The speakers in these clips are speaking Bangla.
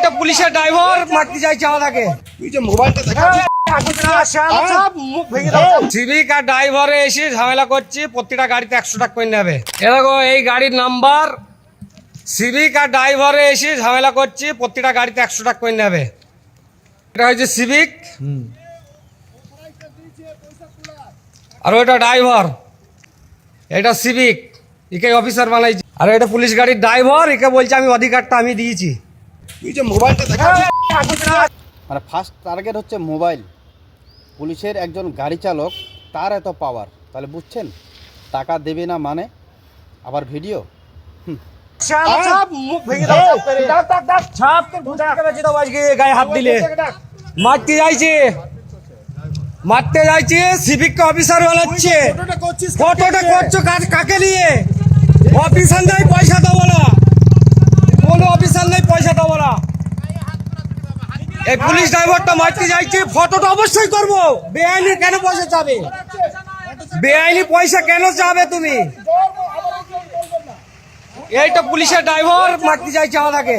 এইটা পুলিশের ড্রাইভার মারতে চাইছে আমাকে তুই যে মোবাইলটা সিভিক আর ড্রাইভারে এসে ঝামেলা করছি প্রতিটা গাড়িতে একশো টাকা করে নেবে। এরকম এই গাড়ির নাম্বার সিভিক আর ড্রাইভারে এসে ঝামেলা করছি প্রতিটা গাড়িতে একশো টাকা করে নেবে। এটা সিভিক আর ড্রাইভার। এটা সিভিক একে অফিসার বানাইছি। আর এটা পুলিশ গাড়ির ড্রাইভার একে বলছে আমি অধিকারটা আমি দিয়েছি। তুই যে মোবাইলটা মানে ফার্স্ট টার্গেট হচ্ছে মোবাইল। পুলিশের একজন গাড়ি চালক তার এত পাওয়ার তাহলে বুঝছেন? টাকা দেবে না মানে? আবার ভিডিও গায়ে হাত দিলে। মারতে যাইছে। মারতে যাইছে সিভিক অফিসার বানাচ্ছে ফটোটা করছ কাজ কাকে নিয়ে? অফিসার নাই পয়সা দেবো না। অফিসার নাই পয়সা দেবো না এই পুলিশ ড্রাইভারটা মারতে যাইছে ফটোটা অবশ্যই করব। বেআইনি কেন পয়সা চাবে? বেআইনি পয়সা কেন চাবে তুমি? এইটা পুলিশের ড্রাইভার মারতে চাইছে আমাকে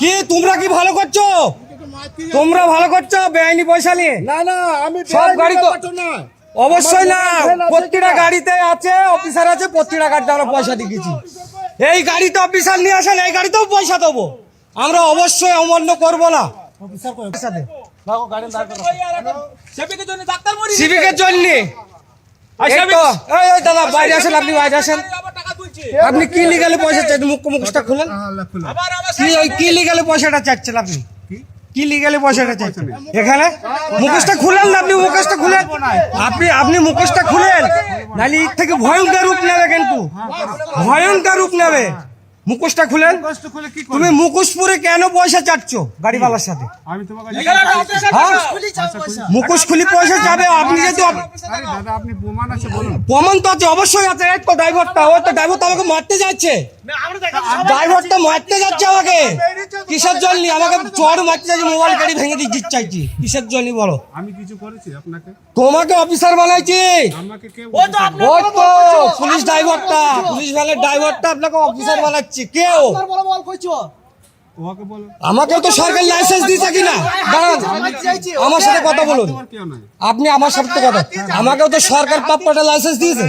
কি তোমরা কি ভালো করছ? তোমরা ভালো করছ বেআইনি পয়সা নিয়ে? না না আমি সব গাড়ি তো- অবশ্যই না। প্রতিটা গাড়িতে আছে অফিসার আছে প্রতিটা গাড়িতে আমরা পয়সা দিয়েছি। এই গাড়ি তো অফিসার নিয়ে আসেন এই গাড়িতেও পয়সা দেবো। আমরা অবশ্যই অমান্য করব না। সিভিকের জন্য দাদা বাইরে আসেন আপনি বাইরে আসেন। আপনি কি লিগালে পয়সা চাইছেন মুখ মুখটা খুলেন। ওই কি লিগালে পয়সাটা চাচ্ছেন আপনি? কি লিগালে পয়সাটা চাইছেন এখানে? মুখোশটা খুলেন না আপনি মুখোশটা খুলেন। আপনি আপনি মুখোশটা খুলেন। নাহলে এর থেকে ভয়ঙ্কর রূপ নেবে কিন্তু। ভয়ঙ্কর রূপ নেবে। মুখোশটা খুলেন। তুমি মুখোশ পরে কেন পয়সা চাচ্ছ গাড়িওয়ালার সাথে? আমি হ্যাঁ? মুখোশ খুলি পয়সা যাবে আপনি যেহেতু আপনি প্রমাণ আছে বলুন। প্রমাণ তো আছে অবশ্যই আছে। এই তো ড্রাইভারটা ওই তো ড্রাইভার তো আমাকে মারতে যাচ্ছে। ড্রাইভারটা মারতে যাচ্ছে আমাকে। কিসের জন্য? আমাকে চড় মারতে যাচ্ছে মোবাইল গাড়ি ভেঙে দিয়ে জিত চাইছি। কিসের জন্য বলো? আমি কিছু করেছি আপনাকে? তোমাকে অফিসার বানাইছি। ওই তো পুলিশ ড্রাইভারটা পুলিশ ভ্যানের ড্রাইভারটা আপনাকে অফিসার বানাচ্ছে। কেউ আমাকেও তো সরকার লাইসেন্স দিয়েছে কিনা দাঁড়ান। আমার সাথে কথা বলুন। আপনি আমার সাথে কথা আমাকেও তো সরকার প্রাপ্যটা লাইসেন্স দিয়েছে।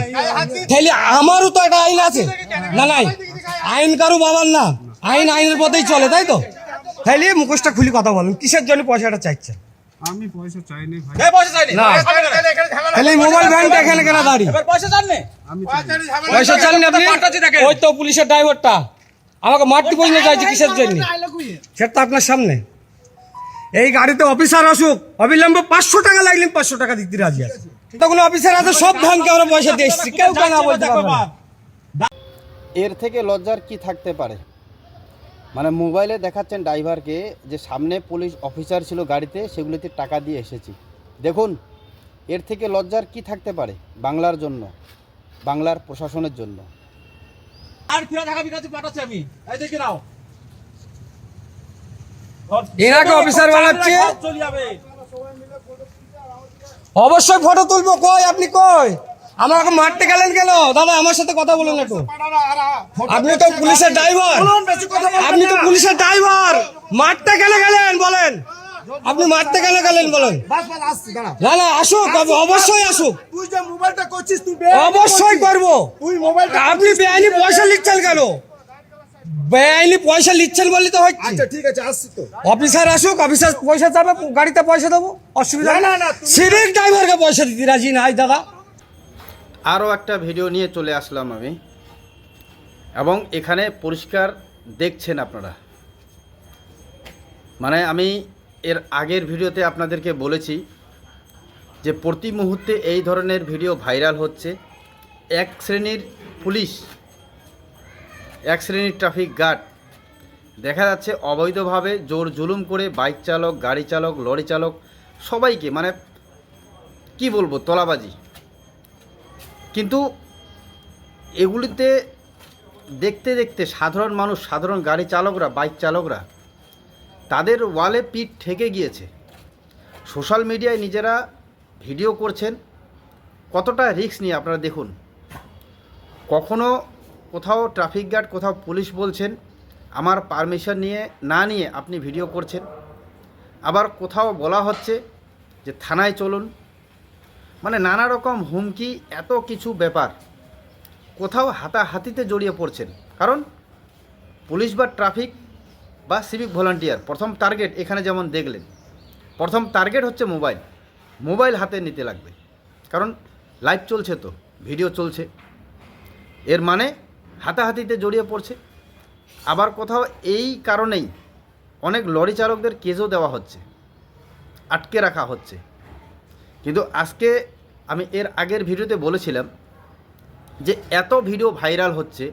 তাহলে আমারও তো একটা আইন আছে। না নাই। আইন কারও বাবার না। আইন আইনের পথেই চলে তাই তো? তাইলে মুখোশটা খুলি কথা বলুন। কিসের জন্য পয়সাটা চাইছেন? আমি পয়সা চাইনি ভাই। না। তাহলে মোবাইল ভ্যানটা এখানে কেন দাঁড়িয়ে আমি পয়সা চান আপনি? ওই তো পুলিশের ড্রাইভারটা। আমাকে মারতে পর্যন্ত চাইছে কিসের জন্য? সেটা তো আপনার সামনে। এই গাড়িতে অফিসার আসুক অবিলম্বে পাঁচশো টাকা লাগলে পাঁচশো টাকা দিতে রাজি আছে। তখন অফিসার আছে সব ধানকে আমরা পয়সা দিয়ে এসছি। কেউ কেন বলতে পারবে না। এর থেকে লজ্জার কি থাকতে পারে? মানে মোবাইলে দেখাচ্ছেন ড্রাইভারকে যে সামনে পুলিশ অফিসার ছিল গাড়িতে সেগুলিতে টাকা দিয়ে এসেছি। দেখুন এর থেকে লজ্জার কি থাকতে পারে বাংলার জন্য বাংলার প্রশাসনের জন্য? আর এনাকে অফিসার বানাচ্ছে। অবশ্যই ফটো তুলবো। কই? আপনি কই? আমাকে মারতে গেলেন কেন? দাদা আমার সাথে কথা বলুন একটু। আপনি তো পুলিশের ড্রাইভার আপনি তো পুলিশের ড্রাইভার মারতে কেন গেলেন বলেন। আপনি মারতে কেন গেলেন বলেন। না না আসুক অব- অবশ্যই আসুক। তুই যে মোবাইলটা করছিস তুই অবশ্যই করব। তুই মোবাইলটা আপনি বেআইনি পয়সা লিখছেন কেন? বেআইনি পয়সা লিখছেন বলে তো হচ্ছে। আচ্ছা ঠিক আছে আসছি তো। অফিসার আসুক অফিসার পয়সা যাবে গাড়িতে পয়সা দেবো অসুবিধা না, না সিভিক ড্রাইভারকে পয়সা দিতে রাজি নাই দাদা। আরও একটা ভিডিও নিয়ে চলে আসলাম আমি। এবং এখানে পরিষ্কার দেখছেন আপনারা। মানে আমি এর আগের ভিডিওতে আপনাদেরকে বলেছি যে প্রতি মুহূর্তে এই ধরনের ভিডিও ভাইরাল হচ্ছে। এক শ্রেণির পুলিশ, এক শ্রেণির ট্রাফিক গার্ড। দেখা যাচ্ছে অবৈধভাবে জোর জুলুম করে বাইক চালক, গাড়ি চালক, লরি চালক সবাইকে মানে কি বলব, তলাবাজি। কিন্তু এগুলিতে দেখতে দেখতে সাধারণ মানুষ, সাধারণ গাড়ি চালকরা, বাইক চালকরা, তাদের ওয়ালে পিঠ ঠেকে গিয়েছে। সোশ্যাল মিডিয়ায় নিজেরা ভিডিও করছেন। কতটা রিস্ক নিয়ে আপনারা দেখুন। কখনো কোথাও ট্রাফিক গার্ড, কোথাও পুলিশ বলছেন, আমার পারমিশন নিয়ে, না নিয়ে আপনি ভিডিও করছেন। আবার কোথাও বলা হচ্ছে যে, থানায় চলুন। মানে নানা রকম হুমকি, এত কিছু ব্যাপার। কোথাও হাতাহাতিতে জড়িয়ে পড়ছেন। কারণ পুলিশ বা ট্রাফিক বা সিভিক ভলান্টিয়ার, প্রথম টার্গেট এখানে যেমন দেখলেন, প্রথম টার্গেট হচ্ছে মোবাইল। মোবাইল হাতে নিতে লাগবে। কারণ লাইভ চলছে তো, ভিডিও চলছে। এর মানে হাতাহাতিতে জড়িয়ে পড়ছে। আবার কোথাও এই কারণেই অনেক লরি চালকদের কেজও দেওয়া হচ্ছে, আটকে রাখা হচ্ছে। কিন্তু আজকে আমি এর আগের ভিডিওতে বলেছিলাম যে এত ভিডিও ভাইরাল হচ্ছে,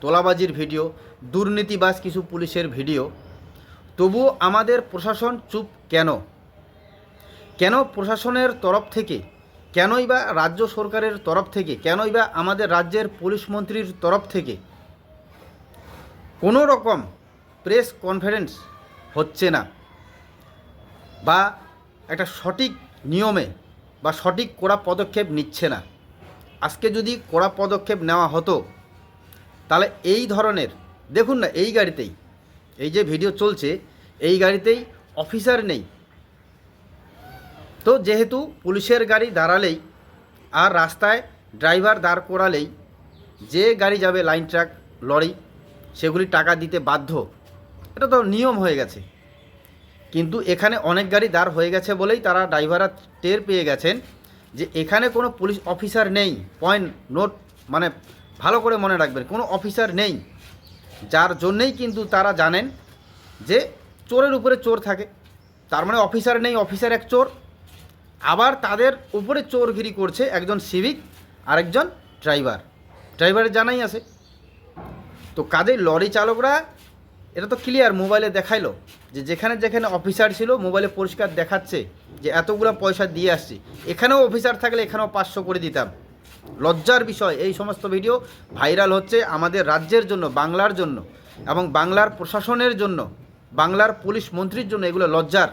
তোলাবাজির ভিডিও, দুর্নীতিবাজ কিছু পুলিশের ভিডিও তবুও আমাদের প্রশাসন চুপ কেন? কেন প্রশাসনের তরফ থেকে? কেনই বা রাজ্য সরকারের তরফ থেকে? কেনই বা আমাদের রাজ্যের পুলিশ মন্ত্রীর তরফ থেকে? কোনো রকম প্রেস কনফারেন্স হচ্ছে না বা একটা সঠিক নিয়মে বা সঠিক কড়া পদক্ষেপ নিচ্ছে না। আজকে যদি কড়া পদক্ষেপ নেওয়া হতো, তাহলে এই ধরনের, দেখুন না, এই গাড়িতেই, এই যে ভিডিও চলছে, এই গাড়িতেই অফিসার নেই। তো যেহেতু পুলিশের গাড়ি দাঁড়ালেই আর রাস্তায় ড্রাইভার দাঁড় করালেই যে গাড়ি যাবে লাইন ট্রাক লরি সেগুলি টাকা দিতে বাধ্য। এটা তো নিয়ম হয়ে গেছে। কিন্তু এখানে অনেক গাড়ি দাঁড় হয়ে গেছে বলেই তারা ড্রাইভাররা টের পেয়ে গেছেন যে এখানে কোনো পুলিশ অফিসার নেই। পয়েন্ট নোট মানে ভালো করে মনে রাখবেন, কোনো অফিসার নেই। যার জন্যেই কিন্তু তারা জানেন যে চোরের উপরে চোর থাকে। তার মানে অফিসার নেই, অফিসার এক চোর। আবার তাদের উপরে চোর চোরগিরি করছে একজন সিভিক আরেকজন ড্রাইভার ড্রাইভারের জানাই আছে। তো কাজেই লরি চালকরা এটা তো ক্লিয়ার মোবাইলে দেখাইলো যে যেখানে যেখানে অফিসার ছিল মোবাইলে পরিষ্কার দেখাচ্ছে যে এতগুলো পয়সা দিয়ে আসছি। এখানেও অফিসার থাকলে এখানেও পাঁচশো করে দিতাম। লজ্জার বিষয়, এই সমস্ত ভিডিও ভাইরাল হচ্ছে আমাদের রাজ্যের জন্য, বাংলার জন্য এবং বাংলার প্রশাসনের জন্য, বাংলার পুলিশ মন্ত্রীর জন্য এগুলো লজ্জার।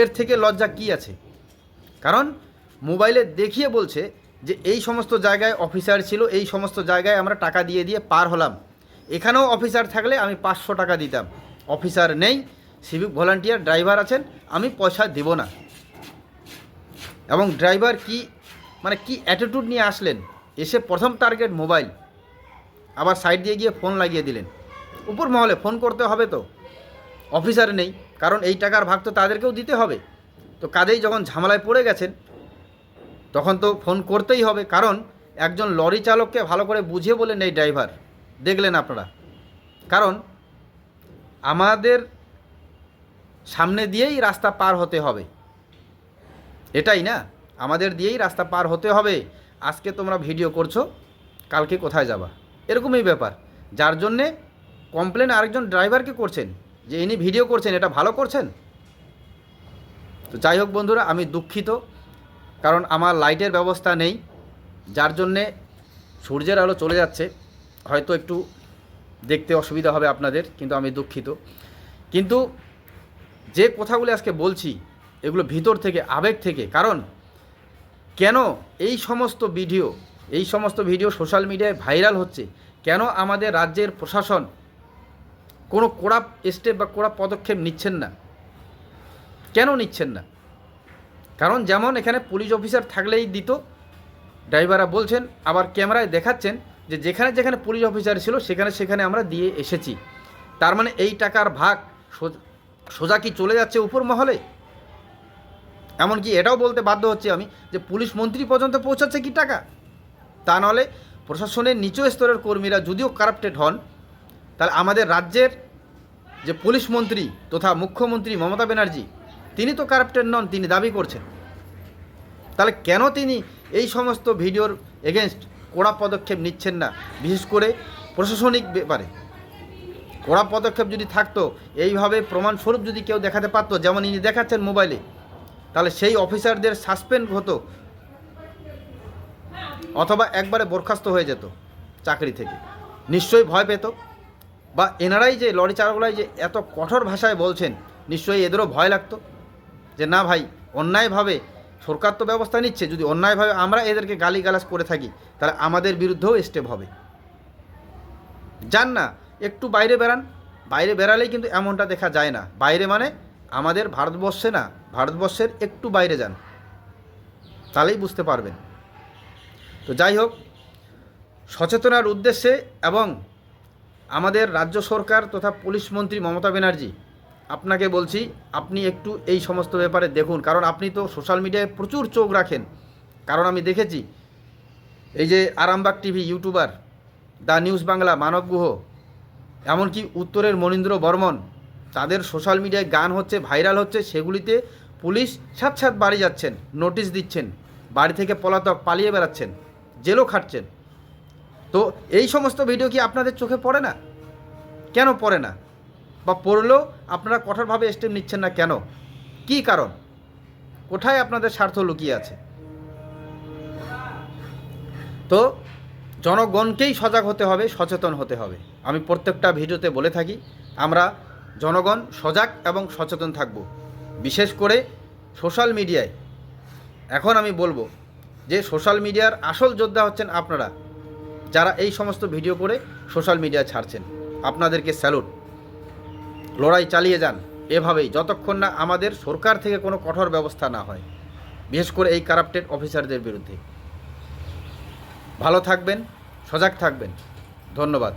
এর থেকে লজ্জা কি আছে? কারণ মোবাইলে দেখিয়ে বলছে যে এই সমস্ত জায়গায় অফিসার ছিল, এই সমস্ত জায়গায় আমরা টাকা দিয়ে দিয়ে পার হলাম। এখানেও অফিসার থাকলে আমি পাঁচশো টাকা দিতাম। অফিসার নেই, সিভিক ভলান্টিয়ার, ড্রাইভার আছেন, আমি পয়সা দেব না। এবং ড্রাইভার কি মানে কি অ্যাটিটিউড নিয়ে আসলেন? এসে প্রথম টার্গেট মোবাইল আবার সাইড দিয়ে গিয়ে ফোন লাগিয়ে দিলেন। উপর মহলে ফোন করতে হবে তো। অফিসার নেই, কারণ এই টাকার ভাগ তো তাদেরকেও দিতে হবে। তো কাজেই যখন ঝামেলায় পড়ে গেছেন, তখন তো ফোন করতেই হবে। কারণ একজন লরি চালককে ভালো করে বুঝিয়ে বলেন এই ড্রাইভার। দেখলেন আপনারা। কারণ আমাদের সামনে দিয়েই রাস্তা পার হতে হবে। এটাই না? আমাদের দিয়েই রাস্তা পার হতে হবে। আজকে তোমরা ভিডিও করছ, কালকে কোথায় যাবা? এরকমই ব্যাপার। যার জন্যে কমপ্লেন আরেকজন ড্রাইভারকে করছেন, যে ইনি ভিডিও করছেন, এটা ভালো করছেন? তো যাই হোক বন্ধুরা, আমি দুঃখিত। কারণ আমার লাইটের ব্যবস্থা নেই। যার জন্যে সূর্যের আলো চলে যাচ্ছে। হয়তো একটু দেখতে অসুবিধা হবে আপনাদের, কিন্তু আমি দুঃখিত। কিন্তু যে কথাগুলো আজকে বলছি, এগুলো ভিতর থেকে, আবেগ থেকে, কারণ কেন এই সমস্ত ভিডিও, এই সমস্ত ভিডিও সোশ্যাল মিডিয়ায় ভাইরাল হচ্ছে? কেন আমাদের রাজ্যের প্রশাসন কোনো কড়া স্টেপ বা কড়া পদক্ষেপ নিচ্ছেন না? কেন নিচ্ছেন না? কারণ যেমন এখানে পুলিশ অফিসার থাকলেই দিত, ড্রাইভাররা বলছেন, আবার ক্যামেরায় দেখাচ্ছেন যে যেখানে যেখানে পুলিশ অফিসার ছিল, সেখানে সেখানে আমরা দিয়ে এসেছি। তার মানে এই টাকার ভাগ সোজ- কি চলে যাচ্ছে উপর মহলে? এমনকি এটাও বলতে বাধ্য হচ্ছে আমি যে পুলিশ মন্ত্রী পর্যন্ত পৌঁছাচ্ছে কি টাকা? তা নাহলে প্রশাসনের নিচু স্তরের কর্মীরা যদিও কারাপ্টেড হন, তাহলে আমাদের রাজ্যের যে পুলিশ মন্ত্রী তথা মুখ্যমন্ত্রী মমতা ব্যানার্জি, তিনি তো কারাপ্টেড নন, তিনি দাবি করছেন। তাহলে কেন তিনি এই সমস্ত ভিডিওর এগেনস্ট কড়া পদক্ষেপ নিচ্ছেন না, বিশেষ করে প্রশাসনিক ব্যাপারে। কড়া পদক্ষেপ যদি থাকতো, এইভাবে প্রমাণস্বরূপ যদি কেউ দেখাতে পারতো, যেমন ইনি দেখাচ্ছেন মোবাইলে, তাহলে সেই অফিসারদের সাসপেন্ড হতো, অথবা একবারে বরখাস্ত হয়ে যেত চাকরি থেকে। নিশ্চয়ই ভয় পেত, বা এনারাই যে লরি চালকরাই যে এত কঠোর ভাষায় বলছেন, নিশ্চয়ই এদেরও ভয় লাগতো যে, না ভাই, অন্যায়ভাবে সরকার তো ব্যবস্থা নিচ্ছে, যদি অন্যায়ভাবে আমরা এদেরকে গালিগালাজ করে থাকি, তাহলে আমাদের বিরুদ্ধেও স্টেপ হবে। যান না, একটু বাইরে বেরান বাইরে বেরালেই কিন্তু এমনটা দেখা যায় না। বাইরে মানে আমাদের ভারতবর্ষে না, ভারতবর্ষের একটু বাইরে যান। তাহলেই বুঝতে পারবেন। তো যাই হোক, সচেতনার উদ্দেশ্যে এবং আমাদের রাজ্য সরকার তথা পুলিশ মন্ত্রী মমতা ব্যানার্জি আপনাকে বলছি, আপনি একটু এই সমস্ত ব্যাপারে দেখুন। কারণ আপনি তো সোশ্যাল মিডিয়ায় প্রচুর চোখ রাখেন। কারণ আমি দেখেছি, এই যে Arambagh TV YouTuber the news Bangla, Manab Guha, এমনকি উত্তরের মনীন্দ্র বর্মন, তাদের সোশ্যাল মিডিয়ায় গান হচ্ছে ভাইরাল হচ্ছে, সেগুলিতে পুলিশ সাত সাত বাড়ি যাচ্ছেন নোটিশ দিচ্ছেন, বাড়ি থেকে পলাতক পালিয়ে বেড়াচ্ছেন, জেলও খাটছেন। তো এই সমস্ত ভিডিও কি আপনাদের চোখে পড়ে না? কেন পড়ে না? বা পড়লেও আপনারা কঠোরভাবে স্টেপ নিচ্ছেন না কেন? কি কারণ? কোথায় আপনাদের স্বার্থ লুকিয়ে আছে? তো জনগণকেই সজাগ হতে হবে, সচেতন হতে হবে। আমি প্রত্যেকটা ভিডিওতে বলে থাকি, আমরা জনগণ সজাগ এবং সচেতন থাকব। বিশেষ করে সোশ্যাল মিডিয়ায়। এখন আমি বলব যে সোশ্যাল মিডিয়ার আসল যোদ্ধা হচ্ছেন আপনারা, যারা এই সমস্ত ভিডিও করে সোশ্যাল মিডিয়া ছাড়ছেন। আপনাদেরকে স্যালুট। লড়াই চালিয়ে যান। এভাবেই যতক্ষণ না আমাদের সরকার থেকে কোনো কঠোর ব্যবস্থা না হয়, বিশেষ করে এই কারাপ্টেড অফিসারদের বিরুদ্ধে। ভালো থাকবেন, সজাগ থাকবেন। ধন্যবাদ।